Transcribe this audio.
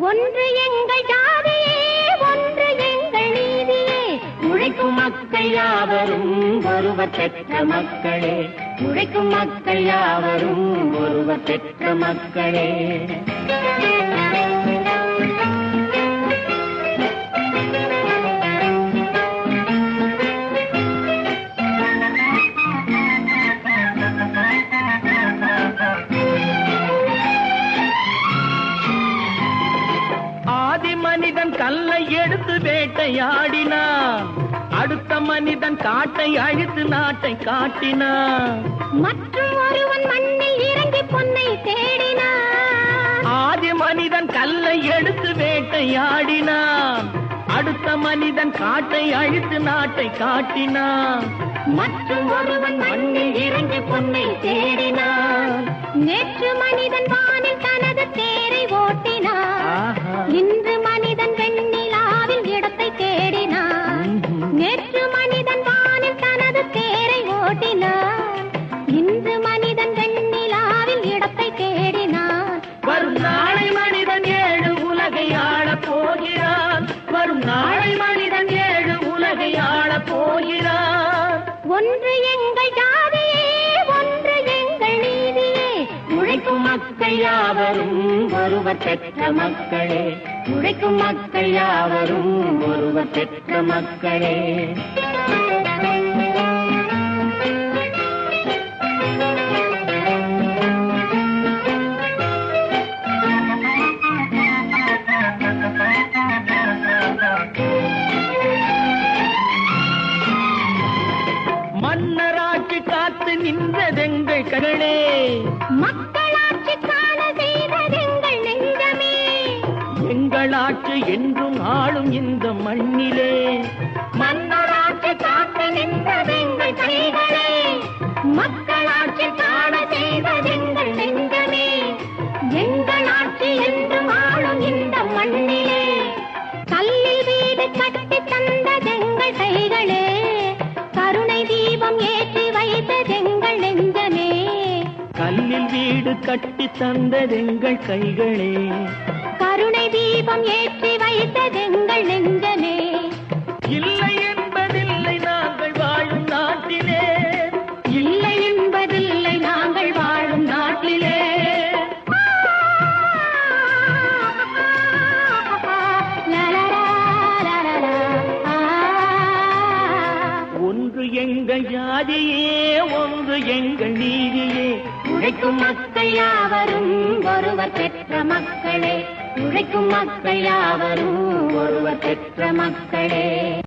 ஒன்று எங்கள் ஜாதியே ஒன்று எங்கள் நீதியே. உழைக்கும் மக்கள் யாவரும் ஒருவர் பெற்ற மக்களே. உழைக்கும் மக்கள் யாவரும் ஒருவர் பெற்ற மக்களே. கல்லை எடுத்து வேட்டையாடினான் அடுத்த மனிதன் காட்டை அழித்து நாட்டை காட்டினான் மற்றும் ஒருவன் மண்ணில் இறங்கி பொன்னை தேடினான் ஆதி மனிதன் கல்லை எடுத்து வேட்டையாடினான் அடுத்த மனிதன் காட்டை அழித்து நாட்டை காட்டினான் மற்றும் ஒருவன் மண்ணில் இறங்கி பொன்னை தேடினான் நேற்று மனிதன் வானில் தேரை ஓட்டினான் இன்று மனிதன் வெண்ணிலாவில் இடத்தை தேடினான் வரும் நாளை மனிதன் ஏழு உலகை ஆளப் போகிறான் வரும் நாளை மனிதன் ஏழு உலகை ஆளப் போகிறான் ஒன்று எங்கள் ஜாதியே ஒன்று எங்கள் நீதியே. உழைக்கும் மக்கள் யாவரும் ஒருவர் பெற்ற மக்களே. உழைக்கும் மக்கள் யாவரும் ஒருவர் பெற்ற மக்களே. நின்றதெங்கள் கடலே. மக்களாட்சி காண செய்ததெங்கள் நெஞ்சமே. எங்கள் ஆட்சி என்றும் ஆளும் இந்த மண்ணிலே. மன்னராட்சி காத்து நின்றதெங்கள் கைகளே மக்களாட்சி காண செய்ததெங்கள் நெஞ்சமே. எங்கள் ஆட்சி என்றும் ஆளும் இந்த மண்ணிலே. கல்லில் வீடு கட்டி தந்ததெங்கள் கைகளே. வீடு கட்டி தந்ததெங்கள் கைகளே. கருணை தீபம் ஏற்றி வைத்ததெங்கள் நெஞ்சமே. இல்லை என்பதில்லை நாங்கள் வாழும் நாட்டிலே. இல்லை என்பதில்லை நாங்கள் வாழும் நாட்டிலே. ஒன்று எங்கள் ஜாதியே ஒன்று எங்கள் நீதியே. உழைக்கும் மக்கள் யாவரும் ஒருவர் பெற்ற மக்களே. உழைக்கும் மக்கள் யாவரும் ஒருவர் பெற்ற மக்களே.